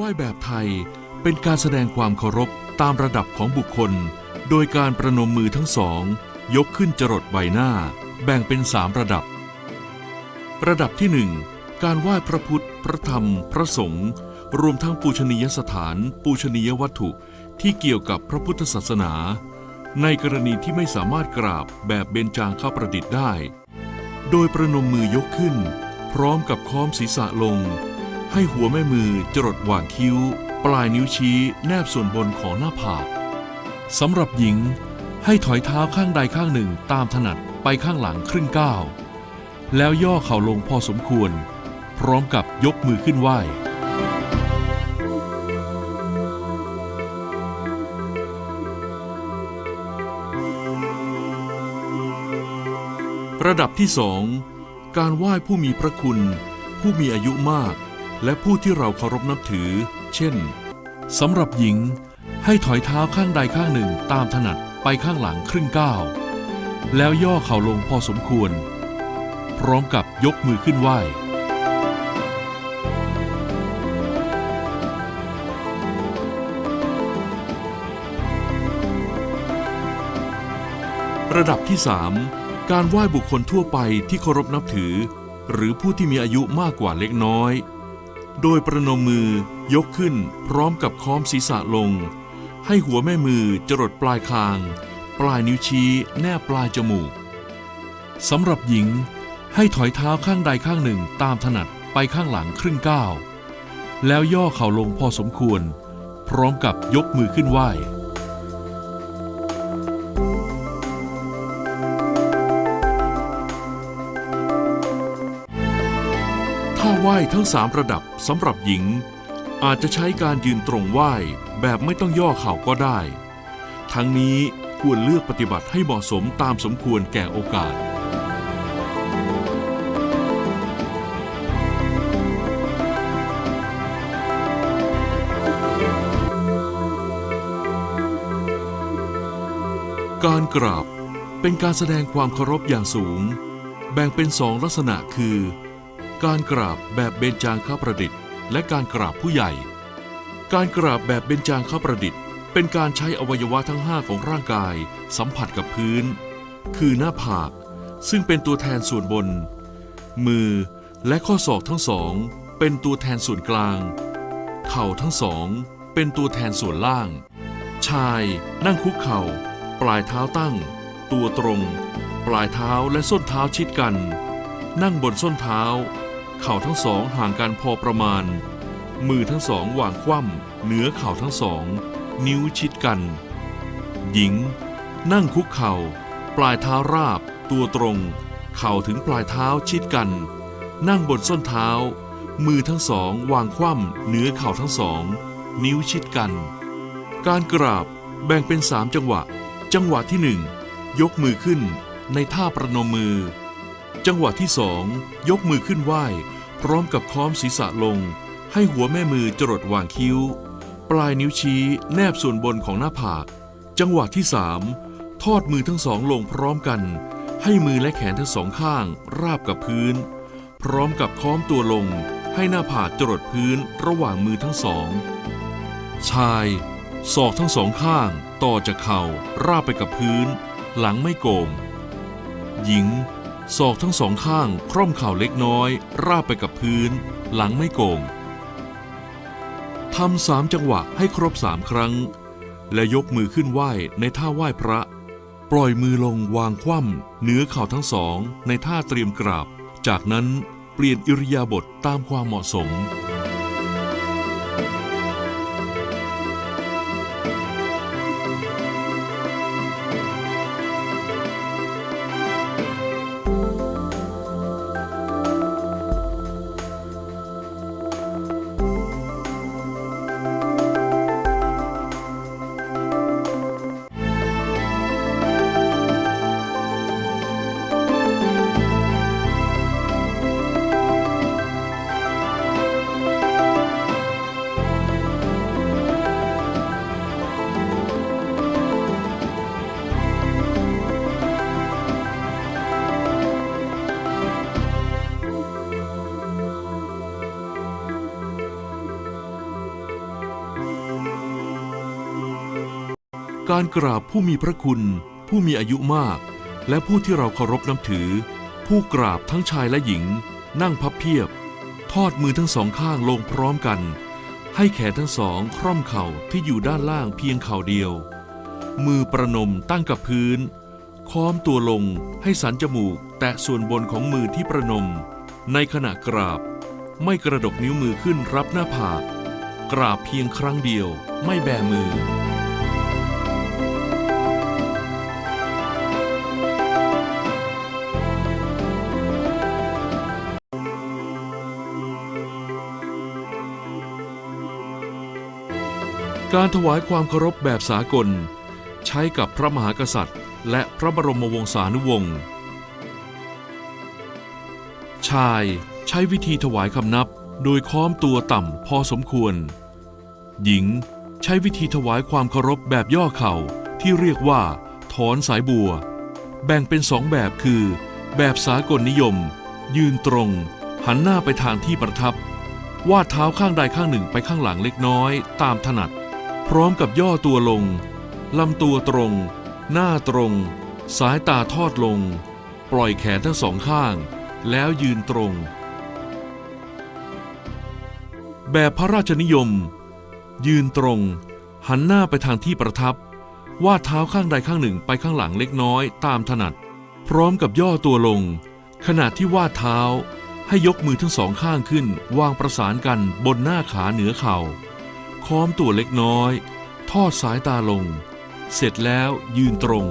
ไหว้แบบไทยเป็นการแสดงความเคารพตามระดับของบุคคล โดยการประนมมือทั้งสอง ยกขึ้นจรดใบหน้า แบ่งเป็นสามระดับ ระดับที่หนึ่งการไหว้พระพุทธ พระธรรม พระสงฆ์รวมทั้งปูชนียสถาน ปูชนียวัตถุที่เกี่ยวกับพระพุทธศาสนา ในกรณีที่ไม่สามารถกราบแบบเบญจางข้าประดิษฐ์ได้ โดยประนมมือยกขึ้น พร้อมกับค้อมศีรษะลง ให้หัวแม่มือจรดหว่างคิ้ว ปลายนิ้วชี้แนบส่วนบนของหน้าผากสำหรับหญิงให้ถอยเท้าข้างใดข้างหนึ่งตามถนัดไปข้างหลังครึ่งก้าวแล้วย่อเข่าลงพอสมควร พร้อมกับยกมือขึ้นไหว้ระดับที่สองการไหว้ผู้มีพระคุณ ผู้มีอายุมาก และผู้ที่เราเคารพนับถือ เช่นสำหรับหญิงให้ถอยเท้าข้างใดข้างหนึ่งตามถนัดไปข้างหลังครึ่งก้าว แล้วย่อเข่าลงพอสมควร พร้อมกับยกมือขึ้นไหว้ระดับที่ 3 การไหว้บุคคลทั่วไปที่เคารพนับถือ หรือผู้ที่มีอายุมากกว่าเล็กน้อย โดยประนมมือยกขึ้นพร้อมกับค้อมศีรษะลง ให้หัวแม่มือจรดปลายคาง ปลายนิ้วชี้แนบปลายจมูกสำหรับหญิงให้ถอยเท้าข้างใดข้างหนึ่งตามถนัดไปข้างหลังครึ่งก้าว แล้วย่อเข่าลงพอสมควร พร้อมกับยกมือขึ้นไหว้ ถ้าไหว้ทั้งสามระดับสำหรับหญิง อาจจะใช้การยืนตรงไหว้แบบไม่ต้องย่อเข่าก็ได้ ทั้งนี้ควรเลือกปฏิบัติให้เหมาะสมตามสมควรแก่โอกาส การกราบเป็นการแสดงความเคารพอย่างสูง แบ่งเป็นสองลักษณะคือ การกราบแบบเบญจางคประดิษฐ์ และการกราบผู้ใหญ่ การกราบแบบเบญจางคประดิษฐ์ เป็นการใช้อวัยวะทั้งห้าของร่างกาย สัมผัสกับพื้น คือหน้าผาก ซึ่งเป็นตัวแทนส่วนบน มือและข้อศอกทั้งสอง เป็นตัวแทนส่วนกลาง เข่าทั้งสอง เป็นตัวแทนส่วนล่าง ชายนั่งคุกเข่า ปลายเท้าตั้ง ตัวตรง ปลายเท้าและส้นเท้าชิดกัน นั่งบนส้นเท้า เข่าทั้งสองห่างกันพอประมาณ มือทั้งสองวางคว่ำเหนือเข่าทั้งสอง นิ้วชิดกัน หญิง นั่งคุกเข่า ปลายเท้าราบ ตัวตรง เข่าถึงปลายเท้าชิดกัน นั่งบนส้นเท้า มือทั้งสองวางคว่ำเหนือเข่าทั้งสอง นิ้วชิดกัน การกราบแบ่งเป็นสามจังหวะ จังหวะที่หนึ่งยกมือขึ้นในท่าประนมมือ จังหวะที่สองยกมือขึ้นไหว้ พร้อมกับค้อมศีรษะลง ให้หัวแม่มือจรดวางคิ้ว ปลายนิ้วชี้แนบส่วนบนของหน้าผาก จังหวะที่สามทอดมือทั้งสองลงพร้อมกัน ให้มือและแขนทั้งสองข้าง ราบกับพื้น พร้อมกับค้อมตัวลง ให้หน้าผากจรดพื้นระหว่างมือทั้งสอง ชายศอกทั้งสองข้าง ต่อจากเข่าราบไปกับพื้น หลังไม่โกงหญิง ศอกทั้งสองข้างคร่อมเข่าเล็กน้อย ราบไปกับพื้น หลังไม่โกงทำสามจังหวะให้ครบสามครั้ง และยกมือขึ้นไหว้ในท่าไหว้พระ ปล่อยมือลงวางคว่ำเหนือเข่าทั้งสองในท่าเตรียมกราบ จากนั้นเปลี่ยนอิริยาบถตามความเหมาะสม การกราบผู้มีพระคุณ ผู้มีอายุมาก และผู้ที่เราเคารพนับถือ ผู้กราบทั้งชายและหญิง นั่งพับเพียบ ทอดมือทั้งสองข้างลงพร้อมกัน ให้แขนทั้งสองคร่อมเข่าที่อยู่ด้านล่างเพียงเข่าเดียว มือประนมตั้งกับพื้น ค้อมตัวลงให้สันจมูกแตะส่วนบนของมือที่ประนม ในขณะกราบ ไม่กระดกนิ้วมือขึ้นรับหน้าผากกราบเพียงครั้งเดียว ไม่แบมือ การถวายความเคารพแบบสากล ใช้กับพระมหากษัตริย์ และพระบรมวงศานุวงศ์ชายใช้วิธีถวายคำนับโดยค้อมตัวต่ำพอสมควร หญิงใช้วิธีถวายความเคารพแบบย่อเข่าที่เรียกว่าถอนสายบัว แบ่งเป็นสองแบบคือ แบบสากลนิยม ยืนตรง หันหน้าไปทางที่ประทับ วาดเท้าข้างใดข้างหนึ่งไปข้างหลังเล็กน้อยตามถนัด พร้อมกับย่อตัวลงลำตัวตรง หน้าตรง สายตาทอดลง ปล่อยแขนทั้งสองข้าง แล้วยืนตรง แบบพระราชนิยม ยืนตรง หันหน้าไปทางที่ประทับ วาดเท้าข้างใดข้างหนึ่งไปข้างหลังเล็กน้อยตามถนัด พร้อมกับย่อตัวลง ขณะที่วาดเท้าให้ยกมือทั้งสองข้างขึ้น วางประสานกันบนหน้าขาเหนือเข่า ค้อมตัวเล็กน้อย ทอดสายตาลง เสร็จแล้วยืนตรง